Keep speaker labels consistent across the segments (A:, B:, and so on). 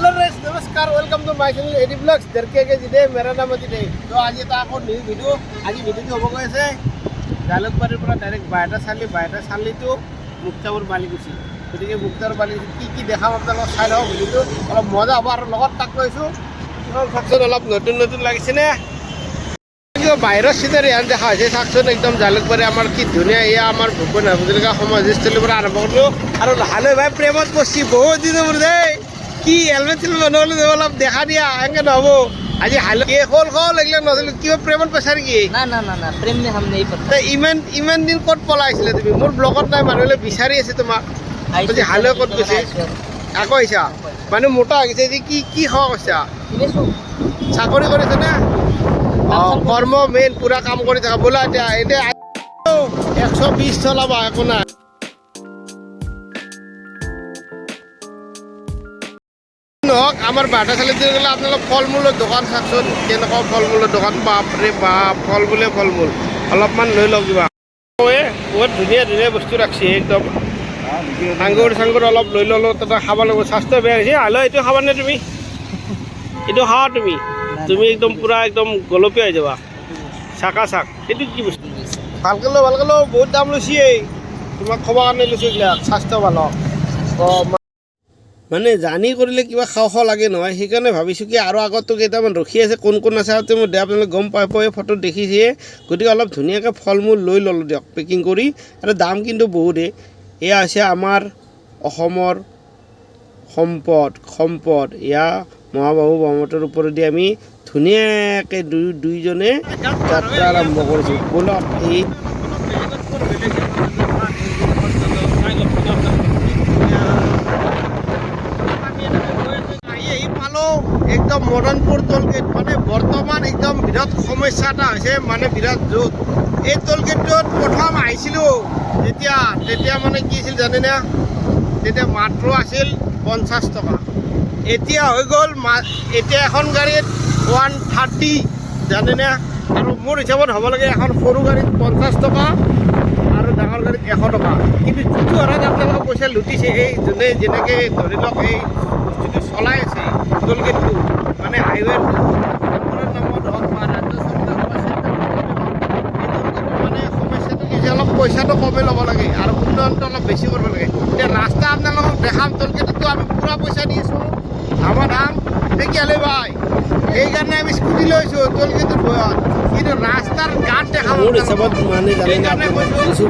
A: Hello रेस नमस्कार welcome to my channel AD blogs दरके के जिदे मेरा नाम अजित है তো আজি এটা আকৌ নিউ ভিডিঅ' আজি ভিডিঅ'টো হ'ব গৈ আছে জালুকবাৰীৰ পৰা ডাইৰেক্ট বাইটা চালি বাইটা চালিটো মুক্তাপুৰ বালিকুচি গতিকে মুক্তাপুৰ বালিকুচি কি কি দেখাম আপোনালোকক চাই লওক ভিডিঅ'টো অলপ মজা হ'ব আৰু লগত তাক লৈছোঁ কিমান চাওকচোন অলপ নতুন নতুন লাগিছেনে কিবা বাহিৰৰ চিনাৰী হেন দেখা হৈছে চাওকচোন একদম জালুকবাৰী আমাৰ কি ধুনীয়া এয়া আমাৰ ভূপেন হাজৰিকা সমাধিস্থলীৰ পৰা আৰম্ভ কৰিলোঁ আৰু লাহে ভাই প্ৰেমত পৰছি বহুত দিনৰ মূৰত দেই কি হেলমেট চেলমেট নহ'লে অলপ দেখা দিয়া এনেকৈ নহ'ব। আজি হালকে খল খল লাগিলে নহ'লে কিবা প্ৰেমত পাইছা নেকি? ইমান ইমান দিন ক'ত পলাইছিলা তুমি? মোৰ ব্লকত নাই মানুহলৈ বিচাৰি আছে তোমাক। আজি হালৈ ক'ত গৈছে? আকৌ আহিছা? মানুহ মোটা আহিছে যে কি কি খোৱা কৈছা? চাকৰি কৰিছে না? অঁ কৰ্ম মেইন পূৰা কাম কৰি থাকা। বোলা এতিয়া এতিয়া একশ বিছ চলাবা একো নাই। আমাৰ বাটা চালি দিলে গ'লে আপোনালোক ফল মূলৰ দোকান চাওকচোন কেনেকুৱা ফল মূলৰ দোকান? বাপৰে বাপ ফল মূলে ফল মূল অলপমান লৈ লওক কিবা। বহুত ধুনীয়া ধুনীয়া বস্তু ৰাখছে, একদম। আঙুৰ চাঙুৰ অলপ লৈ ল'লোঁ, তাতে খাব লাগিব। স্বাস্থ্য বেয়া হৈছে। হালো এইটো খাবানে তুমি? এইটো খাৱা তুমি। তুমি একদম পূৰা একদম গলপীয়া হৈ যাবা। চাকা, চাক। এইটো কি বস্তু? ভালকৈ লো ভালকৈ লো বহুত দাম লৈছে তোমাক খবৰ কাৰণে লৈছোঁ এইবিলাক। স্বাস্থ্য ভালো হওক মানে জানি কৰিলে কিবা খাওঁ খাওঁ লাগে নহয়, সেইকাৰণে ভাবিছোঁ কি আৰু আগতো কেইটামান ৰখি আছে, কোন কোন আছে আৰু মই দিয়া আপোনালোকে গম পাই পোৱা ফটোত দেখিছে গতিকে অলপ ধুনীয়াকৈ ফল মূল লৈ ল'লোঁ দিয়ক পেকিং কৰি। আৰু দাম কিন্তু বহুতেই। এয়া হৈছে আমাৰ অসমৰ সম্পদ সম্পদ। এয়া মহাবাহু ব্ৰহ্মপুত্ৰৰ ওপৰেদি আমি ধুনীয়াকৈ দুই, দুইজনে যাত্ৰা আৰম্ভ কৰিছোঁ। ব'লক, এই আহি আহি পালোঁ একদম মদনপুৰ টোলগেট মানে বৰ্তমান একদম বিৰাট সমস্যা এটা হৈছে মানে বিৰাট য'ত এই টোলগেটটোত প্ৰথম আহিছিলোঁ, যেতিয়া, তেতিয়া মানে কি আছিল জানেনে? তেতিয়া মাত্ৰ আছিল পঞ্চাছ টকা। এতিয়া হৈ গ'ল মা, এতিয়া এখন গাড়ীত ওৱান থাৰ্টি, জানেনে? আৰু মোৰ হিচাপত হ'ব লাগে এখন সৰু গাড়ীত পঞ্চাছ টকা আৰু ডাঙৰ গাড়ীত এশ টকা। কিন্তু যিটো হাৰত আপোনালোকে পইচা লুটিছে এই যোনে, যেনেকৈ ধৰি লওক এই চলাই আছে টোলগেটটো মানে হাইৱে নামত হওক বা ৰাজ্য চৰকাৰ বা চেণ্ট্ৰেল গভৰ্ণমেণ্টে হওক, এই টোলগেটৰ মানে পইচাটো কমেই ল'ব লাগে আৰু উন্নয়নটো অলপ বেছি কৰিব লাগে। এতিয়া ৰাস্তা আপোনালোকক দেখাম টোলগেটতো আমি পূৰা পইচা দি আছোঁ। আমাৰ দাম তেতিয়াহ'লে ভাই। সেইকাৰণে আমি স্কুটি লৈছোঁ টোলগেটৰ বয়ত কিন্তু ৰাস্তাৰ দেখাম
B: মোৰ হিচাপত মানে জানে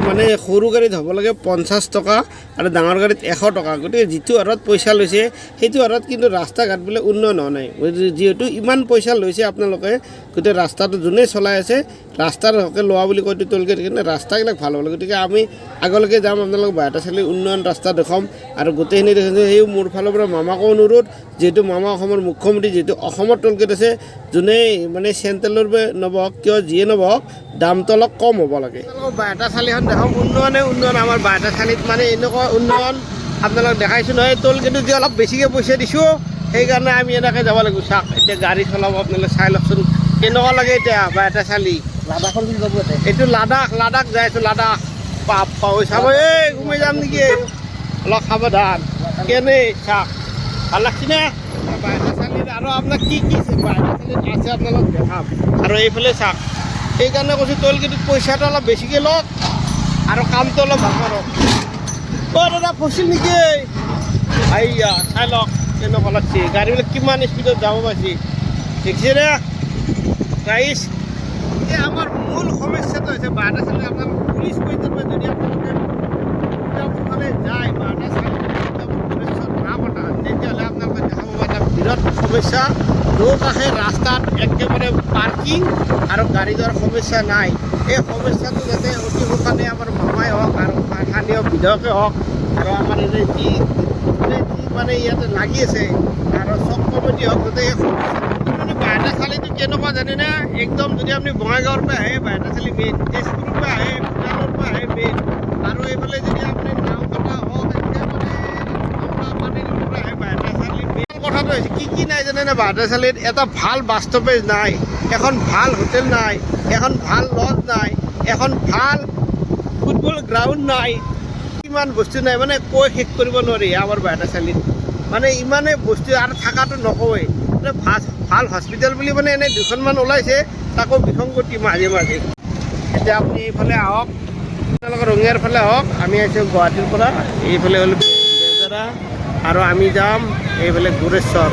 B: মানে সৰু গাড়ীত হ'ব লাগে পঞ্চাছ টকা আৰু ডাঙৰ গাড়ীত এশ টকা। গতিকে যিটো হাৰত পইচা লৈছে সেইটো হাৰত কিন্তু ৰাস্তা ঘাটবিলাক উন্নয়ন হোৱা নাই। যিহেতু ইমান পইচা লৈছে আপোনালোকে গোটেই ৰাস্তাটো যোনে চলাই আছে ৰাস্তাৰ হকে লোৱা বুলি কয়তো টোলগেট কিন্তু ৰাস্তাবিলাক ভালো হ'ব লাগে। গতিকে আমি আগলৈকে যাম আপোনালোকক বাৰটা চালি উন্নয়ন ৰাস্তা দেখুৱাম। আৰু গোটেইখিনি দেখিছোঁ সেই মোৰ ফালৰ পৰা মামাকো অনুৰোধ যিহেতু মামা অসমৰ মুখ্যমন্ত্ৰী যিহেতু অসমত টোলগেট আছে যোনে মানে চেণ্ট্ৰেলৰ নবহক কিয় যিয়ে নবহক দামটো অলপ কম হ'ব লাগে।
A: বাৰটা চালিখন দেখাম উন্নয়নে উন্নয়ন আমাৰ বাৰটা চালিত মানে এনেকুৱা উন্নয়ন আপোনালোক দেখাইছোঁ নহয়। টোল কিন্তু যে অলপ বেছিকৈ পইচা দিছোঁ সেইকাৰণে আমি এনেকৈ যাব লাগিব। চাওক এতিয়া গাড়ী চলাব আপোনালোকে চাই লওকচোন। কেনেকুৱা লাগে এতিয়া বাৰটা চালি?
C: লাডাখৰ যাব
A: এইটো লাডাখ লাডাখ যাই আছোঁ লাডাখ। পাপ পাব চাব। এই ঘুমাই যাম নেকি? অলপ সাৱধান। কেনে? চাওক ভালো লাগছেনে বাৰটা চালিত আৰু আপোনাক কি কি বাৰটা চালিত আছে আপোনালোক দেখাম। আৰু এইফালে চাওক সেইকাৰণে কৈছোঁ তোল কিন্তু পইচাটো অলপ বেছিকৈ লওক আৰু কামটো অলপ ভালো কৰক। দাদা, ফচিল নেকি? আইয়া, চাই লওক, কেনেকুৱা লাগছে। গাড়ীবিলাক কিমান স্পীডত যাব পাইছি। দেখিছেনে গাইছ এই আমাৰ মূল সমস্যাটো হৈছে চালে আপোনালোক পুলিচ পৰ্যন্ত যদি আপোনালোকে উত্তৰফালে যায় বাৰটা চালে পুলিচত না পতা তেতিয়াহ'লে আপোনালোকে দেখা পাব এটা বিৰাট সমস্যা দুকাষে ৰাস্তাত একেবাৰে পাৰ্কিং আৰু গাড়ী যোৱাৰ সমস্যা নাই। এই সমস্যাটো যাতে অতি সোনকালে আমাৰ মামাই হওক আৰু স্থানীয় বিধায়কে হওক আৰু আমাৰ যি যি মানে ইয়াতে লাগি আছে, আৰু চব কমিটি হওক, যাতে এই সমস্যাটো মানে বাৰটা চালিটো কেনেকুৱা জানেনে? একদম যদি আপুনি বঙাইগাঁৱৰ পৰা আহে চালি মেইন তেজপুৰৰ পৰা আহে, ভূটানৰ পৰা আহে মেইন আৰু এইফালে যদি আপুনি নাওকটা হওক একেবাৰে পানীৰ পৰা আহে বাৰটা চালি মেইন কথাটো হৈছে? কি কি নাই জানেনে বাৰটা চালিত এটা ভালো বাছ ষ্টপেজ নাই। এখন ভালো হোটেল নাই। এখন ভালো লজ নাই। এখন ভালো ফুটবল গ্ৰাউণ্ড নাই। কিমান বস্তু নাই। মানে কৈ শেষ কৰিব নোৱাৰি আমাৰ বাৰটা চালিত মানে ইমানে বস্তু আৰু থকাটো নকওঁৱেই মানে ভালো ভালো হস্পিটেল বুলি মানে এনেই দুখনমান ওলাইছে, তাকো বিসংগতি মাজে মাজে। এতিয়া আপুনি এইফালে আহক। আপোনালোকৰ ৰঙিয়াৰ ফালে আহক। আমি আহিছোঁ গুৱাহাটীৰ পৰা। এইফালে হ'ল আৰু আমি যাম এইফালে গোৰেশ্বৰ।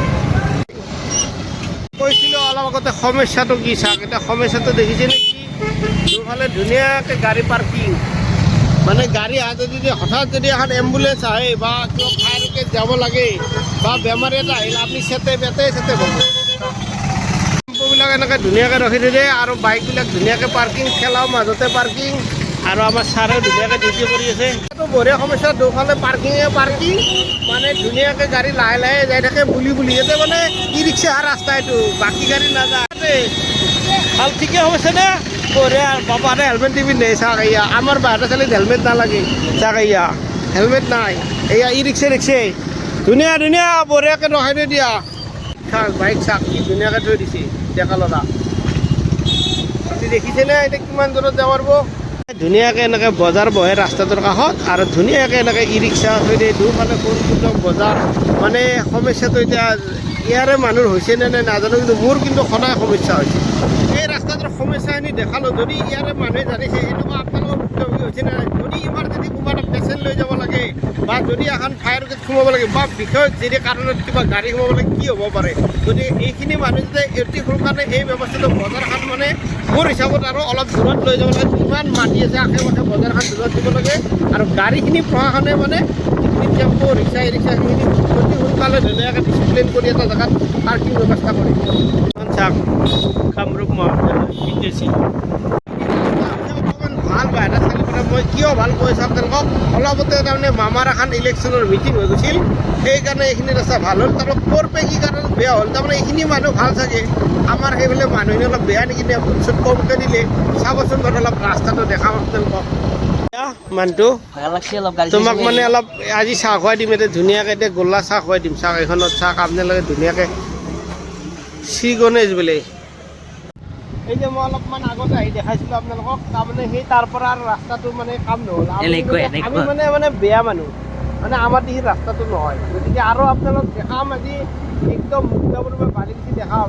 A: কৈছিলোঁ অলপ আগতে সমস্যাটো কি চাওক এতিয়া সমস্যাটো দেখিছে নেকি দুফালে ধুনীয়াকৈ গাড়ী পাৰ্কিং। মানে গাড়ী আহোঁতে যদি হঠাৎ যদি এখন এম্বুলেঞ্চ আহে বা কিবা ফায়াৰ যাব লাগে বা বেমাৰী এটা আহিল আপুনি চেতে বেতে চেতে পাব টেম্পুবিলাক এনেকৈ ধুনীয়াকৈ ৰখি থৈ আৰু বাইকবিলাক ধুনীয়াকৈ পাৰ্কিং ঠেলাও মাজতে পাৰ্কিং। আৰু আমাৰ ছাৰে ধুনীয়াকৈ ডিউটি কৰি আছে এইটো বঢ়িয়া সমস্যা দুফালে পাৰ্কিঙে পাৰ্কিং মানে ধুনীয়াকৈ গাড়ী লাহে লাহে যাই থাকে বুলি বুলি ইয়াতে মানে ই ৰিক্সা ৰাস্তা এইটো বাকী গাড়ী নাযায় ভালো ঠিকে হৈছে নে। বঢ়িয়া বাবাৰে হেলমেট নিপিন্ধে চাওক এয়া আমাৰ বাহিৰত চালিত হেলমেট নালাগে চাওক এয়া হেলমেট নাই। এয়া ই ৰিক্সা। ৰিক্সাই ধুনীয়া ধুনীয়া বঢ়িয়াকৈ ৰখাই থৈ দিয়া। চাওক বাইক চাওক কি ধুনীয়াকৈ থৈ দিছে। ডেকা ল'ৰা। দেখিছেনে এতিয়া কিমান দূৰত যাব পাৰিব? ধুনীয়াকৈ এনেকৈ বজাৰ বহে ৰাস্তাটোৰ কাষত আৰু ধুনীয়াকৈ এনেকৈ ই ৰিক্সা থৈ দিয়ে। দুফালে সৰু বজাৰ মানে সমস্যাটো এতিয়া ইয়াৰে মানুহৰ হৈছে নে নাই নাজানো, কিন্তু মোৰ কিন্তু সদায় সমস্যা হৈছে। এই ৰাস্তাটোৰ সমস্যাখিনি দেখালোঁ। যদি ইয়াৰে মানুহে জানিছে, এনেকুৱা আপোনালোকৰ হৈছে নে যদি ইমাৰ্জেঞ্চি কোনোবা এটা পেচেণ্ট লৈ যাব লাগে বা যদি এখন ফায়াৰ ব্ৰিগেড সোমাব লাগে বা বিশেষ যদি কাৰণত কিবা গাড়ী সোমাব লাগে কি হ'ব পাৰে গতিকে এইখিনি মানুহ যাতে অতি সোনকালে এই ব্যৱস্থাটো বজাৰখন মানে মোৰ হিচাপত আৰু অলপ দূৰত লৈ যাব লাগে ইমান মাটি আছে আশে পাশে বজাৰখন দূৰত দিব লাগে আৰু গাড়ীখিনি প্ৰশাসনে মানে যিখিনি টেম্পু ৰিক্সা ই ৰিক্সা অতি সোনকালে ধুনীয়াকৈ ডিচিপ্লিন কৰি এটা জেগাত পাৰ্কিং ব্যৱস্থা কৰে চাওক কামৰূপ মহাবিদ্যালয় অকণমান ভালো বাহিৰা চালি মানে মই কিয় ভালো কৈ চাওক তেওঁলোকক? অলপতে তাৰমানে মামাৰ এখন ইলেকশ্যনৰ মিটিং হৈ গৈছিল। সেইকাৰণে এইখিনি ৰাস্তা ভালো হ'ল। তাৰপৰা ক'ৰ পে কি কাৰণত বেয়া হ'ল? তাৰমানে এইখিনি মানুহ ভালো চাগে। আমাৰ সেইফালে মানুহখিনি অলপ বেয়া নেকি চুট কমকৈ দিলে? চাবচোন বাৰু অলপ ৰাস্তাটো দেখাম তেওঁলোকক। মানুহটো তোমাক মানে অলপ আজি চাহ খুৱাই দিম এতিয়া ধুনীয়াকৈ এতিয়া গোল্লা চাহ খুৱাই দিম। চাহ এইখনত চাহ আপোনালোকে ধুনীয়াকৈ। শ্ৰী গণেশ বোলে। এই যে মই অলপমান আগতে আহি দেখাইছিলোঁ আপোনালোকক তাৰমানে সেই তাৰ পৰা আৰু ৰাস্তাটো মানে কাম নহ'ল। আমি মানে- মানে মানে বেয়া মানুহ। মানে আমাৰ দিশে ৰাস্তাটো নহয়। গতিকে আৰু আপোনালোক দেখাম আজি একদম মুক্তাপুৰৰ বালি দিছি দেখাম।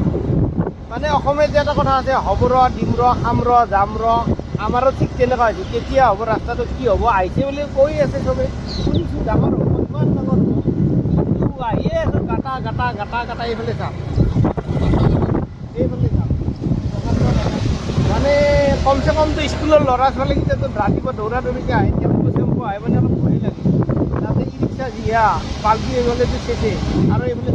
A: মানে অসমীয়াত যে এটা কথা আছে হ'ব ৰ দিম ৰ খাম ৰ যাম ৰ। আমাৰো ঠিক তেনেকুৱা হৈছে। কেতিয়া হ'ব ৰাস্তাটো কি হ'ব আহিছে বুলি কৈ আছে চবে শুনিছোঁ ডাঙৰ হ'ব ইমান ডাঙৰ হ'ব। কিন্তু আহিয়ে আছে গাটা গাটা গাটা গাটা এইফালে চাওক এইফালে মানে কমচে কমতো স্কুলৰ ল'ৰা ছোৱালীকেইটাতো ৰাতিপুৱা দৌৰা দৌৰিকৈ আহে চেম্পু আহে মানে অলপ ভয়ে লাগে। তাতে ই ৰিক্সা যিয়া পাল্টি হৈ গ'লেতো চেছে আৰু এইফালে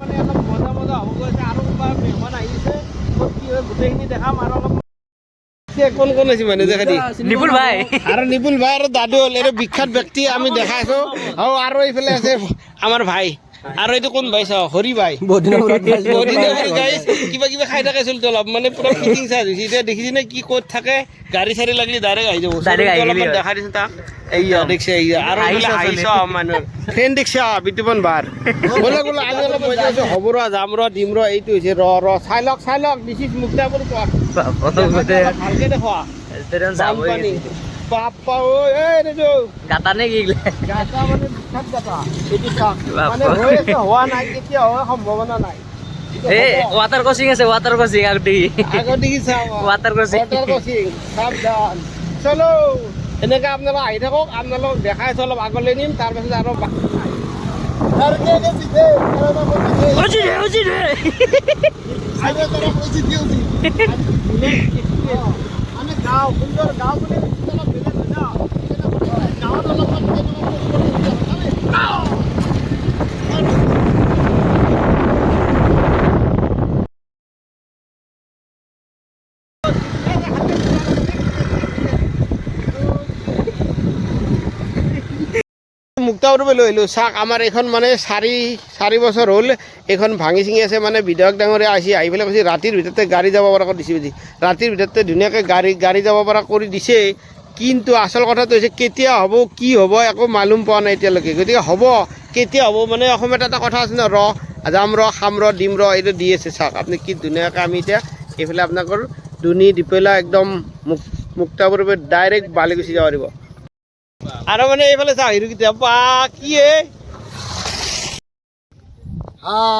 A: মানে অলপ মজা মজা হ'ব গৈছে আৰু কোনোবা মেহমান আহিছে ক'ত কি হয় গোটেইখিনি দেখাম আৰু অলপ কোন কোন আছে মানে দেখা দি।
C: নিপুল ভাই।
A: আৰু নিপুল ভাই আৰু দাদু হ'ল এইটো বিখ্যাত ব্যক্তি আমি দেখাইছো। আৰু আৰু এইফালে আছে আমাৰ ভাই। আৰু এইটো কোন ভাই চাওঁ? হৰি ভাই। কিবা কিবা খাই থাকে চলিটো অলপ। মানে পুৰা ফিটিং চাৰ্জ হৈছে এতিয়া দেখিছে নে কি ক'ত থাকে? গাড়ী চাড়ী লাগিলে ডাইৰেক্ট আহি যাব। অলপমান। দেখাই দিছোঁ তাক। এইয়া দেখিছে এইয়া। আৰু
C: চলি।
A: আহিছ মানুহ। ফ্ৰেণ্ড দেখিছা বিতুপন বাৰ। বোলে বোলে আমি অলপ মজা আছোঁ হ'ব ৰ যাম ৰ দিম ৰ এইটো হৈছে ৰ ৰ চাই লওক চাই লওক দিছ ইজ মুক্তাপুৰ পথ ভালকে দেখুৱা বাপ্পা ঐ এই এইটো
C: গাতা নে কি?
A: গাতা মানে বিখ্যাত গাতা। এইটো চাওক মানে হৈ আছে হোৱা নাই কেতিয়া হোৱাৰ সম্ভাৱনা নাই।
C: এ ৱাটাৰ ক্ৰচিং আছে ৱাটাৰ ক্ৰচিং আগত দেখি
A: আগত দেখি চাওক
C: Water crossing.
A: Water crossing. সাৱধান। চলো এনেকৈ আপোনালোক আহি থাকক আপোনালোক দেখাই আছোঁ অলপ আগলৈ নিম তাৰপাছত আৰু বা- আৰু কে কে পিছে? আৰু এটা কৈ পিছে।
C: উচি দে উচি দে
A: আৰু এটা কৈ চিঠি উঠি। অ, মানে গাঁও সুন্দৰ গাঁও বুলি বেছি অলপ বেলেগ হয় ন গাঁৱত অলপমান মুক্তাপুৰলৈ লৈ আহিলোঁ। চাওক আমাৰ এইখন মানে চাৰি চাৰি বছৰ হ'ল এইখন ভাঙি চিঙি আছে মানে বিধায়ক ডাঙৰীয়া আহিছে আহি পেলাই কৈছে, ৰাতিৰ ভিতৰতে গাড়ী যাব পৰা কৰি দিছে বুলি। ৰাতিৰ ভিতৰতে ধুনীয়াকৈ গাড়ী গাড়ী যাব পৰা কৰি দিছে। কিন্তু আচল কথাটো হৈছে, কেতিয়া হ'ব, কি হ'ব একো মালুম পোৱা নাই এতিয়ালৈকে। গতিকে হ'ব, কেতিয়া হ'ব মানে অসমীয়াত এটা কথা আছে ন, ৰ, যাম ৰ, খাম ৰ, দিম ৰ এইটো দি আছে চাওক আপুনি কি ধুনীয়াকৈ আমি এতিয়া এইফালে আপোনালোকৰ দুনি দিপেলা একদম মুক মুক্তাপুৰৰ ডাইৰেক্ট বালিকুচি যাব পাৰিব। আৰু মানে এইফালে চা হিৰোকেইটা বা কি এ?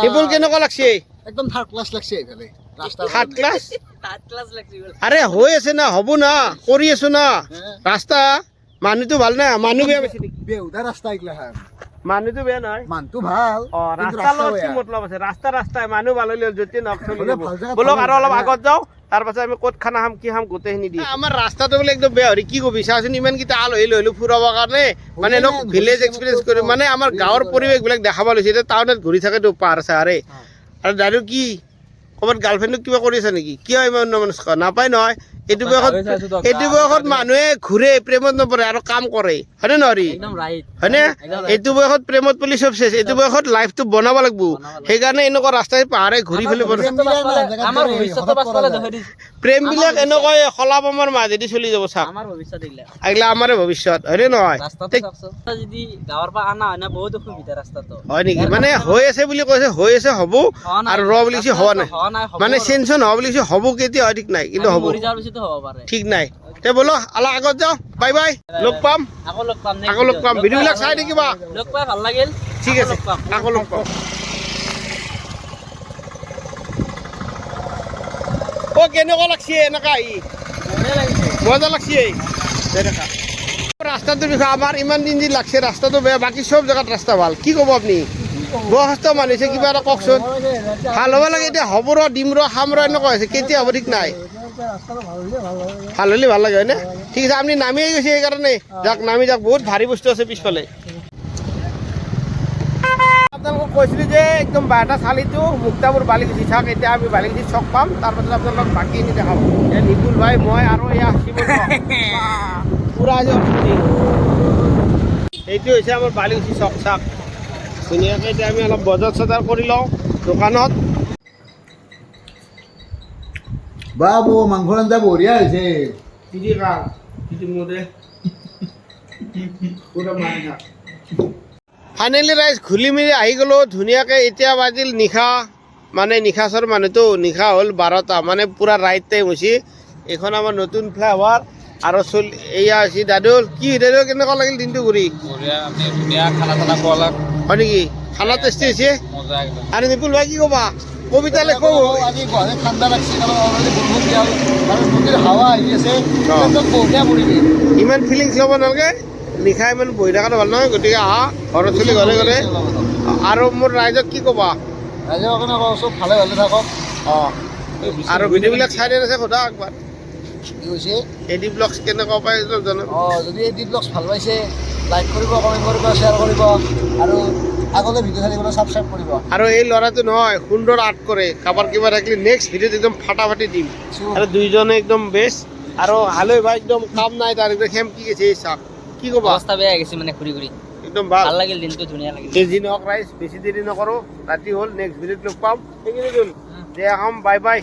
A: এইবোৰ কেনেকুৱা লাগছে?
D: একদম থাৰ্ড ক্লাছ লাগছে এইফালে
A: থাৰ্ড ক্লাছ
C: থার্ড ক্লাস লাগছে বলে।
A: আৰে হৈ আছে না হ'ব না কৰি আছো না। ৰাস্তা মানুহটো ভালো না মানুহ বেয়া বেছি নেকি?
D: বেহুদা ৰাস্তা এইগিলা হান
A: মানুহটো বেয়া নহয়।
D: মানুহটো ভালো
A: অ ৰাস্তাৰ লগত কি মতলব আছে? ৰাস্তা ৰাস্তাই মানুহ ভালো হ'লে বলক আৰু অলপ আগত যাওঁ তাৰ পাছত আমি ক'ত খানা খাম কি খাম গোটেইখিনি দি আমাৰ ৰাস্তাটো বোলে একদম বেয়া। হৰি কি কবি? চাচোন ইমানকেইটা আলহী লৈ ফুৰাবৰ কাৰণে মানে
D: নাই,
A: ভিলেজ এক্সপিৰিয়েঞ্চ কৰি মানে আমাৰ গাঁৱৰ পৰিৱেশবিলাক দেখাব লৈছে এতিয়া টাউনত ঘূৰি থাকেতো পাহাৰ চাহাৰে আৰু। দাদু কি? ক'ৰবাত গাৰ্লফ্ৰেণ্ডক কিবা কৰি আছে নেকি? কিয় ইমান নমস্ক নাপায় নহয়। এইটো বয়সত এইটো বয়সত মানুহে ঘূৰে প্ৰেমত নপৰে আৰু কাম কৰে। হয়নে
C: একদম
A: হয়নে? এইটো বয়সত প্ৰেমত পলি চব চেচ এইটো বয়সত লাইফটো বনাব লাগিব। সেইকাৰণে এনেকুৱা ৰাস্তাই পাহাৰে ঘূৰি ফেলে বৰ
D: প্ৰেম মিলাই না, জেগাত
C: আমার
D: গ'লে
C: ভবিষ্যৎ
D: হঠাৎ
C: বাস
D: কৰা
C: পালে
D: যায়।
C: দেখে দিছি
A: প্ৰেমবিলাক এনেকৈ খলা বমাৰ মাজেদি চলি যাব চাওক।
C: আমার
A: এইগিলা। আমাৰে ভৱিষ্যত হয়নে নহয়?
C: হয়
A: হয় নেকি? মানে হৈ আছে বুলি কৈছে হৈ আছে হ'ব আৰু ৰ বুলি হোৱা নাই।
C: হ'ব
A: মানে। চেঞ্চন হ'ব বুলি হ'ব কেতিয়া হয় ঠিক নাই কিন্তু হ'ব। ঠিক নাই। তে বলো অলপ আগত যাওঁ। Bye bye. লগ পাম।
C: আকৌ লগ পাম
A: আকৌ লগ পাম। ভিডিঅ'বিলাক চাই থাকিবা।
C: লগ পাই ভালো লাগিল।
A: ঠিক আছে। আকৌ লগ পাম। অ কেনেকুৱা লাগছে এনেকা আহি মজা লাগছে দেখা। ৰাস্তাটোৰ বিষয়ে আমাৰ ইমান দিন যি লাগছে ৰাস্তাটো বেয়া। বাকী চব জেগাত ৰাস্তা ভালো। কি ক'ব আপুনি? বয়সস্থ মানুহ হৈছে কিবা এটা কওকচোন। ভালো হ'ব লাগে এতিয়া। হ'ব ৰ দিম ৰ খাম ৰ এনেকুৱা হৈছে। কেতিয়া হ'ব ঠিক নাই। ভালো হ'লে ভালো লাগে হয়নে ঠিক আছে আপুনি নামিয়ে গৈছে সেইকাৰণে যাক নামি যাওক বহুত ভাৰী বস্তু আছে পিছফালে। আপোনালোকক কৈছিলোঁ যে একদম বাৰটা চালিটো মুক্তাপুৰ বালিকুচি চাওক এতিয়া আমি বালিকুচি চক পাম তাৰপাছত আপোনালোকক বাকীখিনি দেখাব এয়া নিপুল ভাই মই আৰু এয়া পূৰা অশান্তি। এইটো হৈছে আমাৰ বালিকুচি চক চাওক ধুনীয়াকৈ এতিয়া আমি অলপ বজাৰ চজাৰ কৰি লওঁ দোকানত। মোৰে পুৰা মাৰি থাক ফাইনেলি ৰাইজ ঘূলি মেলি আহি গ'লোঁ ধুনীয়াকৈ এতিয়া বাজিল নিশা। মানে নিশাচৰ মানুহটো নিশা হ'ল বাৰটা। মানে পূৰা ৰাইট টাইম হৈছে এইখন আমাৰ নতুন ফ্লাইঅভাৰ আৰু চলি এয়া হৈছে দাদুল কি দাদুল কেনেকুৱা লাগিল দিনটো ঘূৰি?
C: ধুনীয়া খানা চানা খোৱালাক।
A: হয় নেকি খানা টেষ্টি হৈছে? আৰু নিপুল ভাই কি ক'বা? কবিতা লেখো
D: ঠাণ্ডা লাগছে কাৰণ অলৰেডি বৰষুণ দিয়া হ'ল আৰু নদীৰ হাৱা আহি আছে একদম বঢ়িয়া পৰিৱেশ।
A: ইমান ফিলিংছ ল'ব নালাগে নিশা ইমান বহি থকাটো ভালো নহয় গতিকে আহা ঘৰত চলি ঘৰে ঘৰে। আৰু মোৰ ৰাইজক কি ক'বা?
D: ৰাইজৰ কাৰণে কওঁ চব ভালে ভালে থাকক।
A: অঁ। আৰু ভিডিঅ'বিলাক চাই দিয়া আছে সোধা একবাৰ।
D: কি হৈছে?
A: এডি ব্লগছ কেনেকুৱা পাই জনাব
D: অঁ যদি এই ডিপ ভালো পাইছে লাইক কৰিব কমেণ্ট কৰিব শ্বেয়াৰ কৰিব আৰু আগলৈ ভিডিঅ' থাকিবলৈ ছাবস্ক্ৰাইব কৰিব।
A: আৰু এই ল'ৰাটো নহয় সুন্দৰ আৰ্ট কৰে। কাৰোবাৰ কিবা থাকিলে নেক্সট ভিডিঅ'ত একদম ফাটাফাটি দিম। আৰু দুইজনে একদম বেষ্ট আৰু হালৈ ভাই একদম কাম নাই তাৰ। একদম খেম কি গৈছে এই চাওক কি ক'বা?
C: অৱস্থা বেয়া গৈছে মানে ঘূৰি ঘূৰি।
A: একদম ভালো।
C: ভালো লাগিল দিনটো ধুনীয়া লাগিল।
A: যে নহওক ৰাইজ বেছি দেৰি নকৰোঁ। ৰাতি হ'ল নেক্সট ভিডিঅ'ত লগ পাম। সেইখিনি দিম দে আহম বাই বাই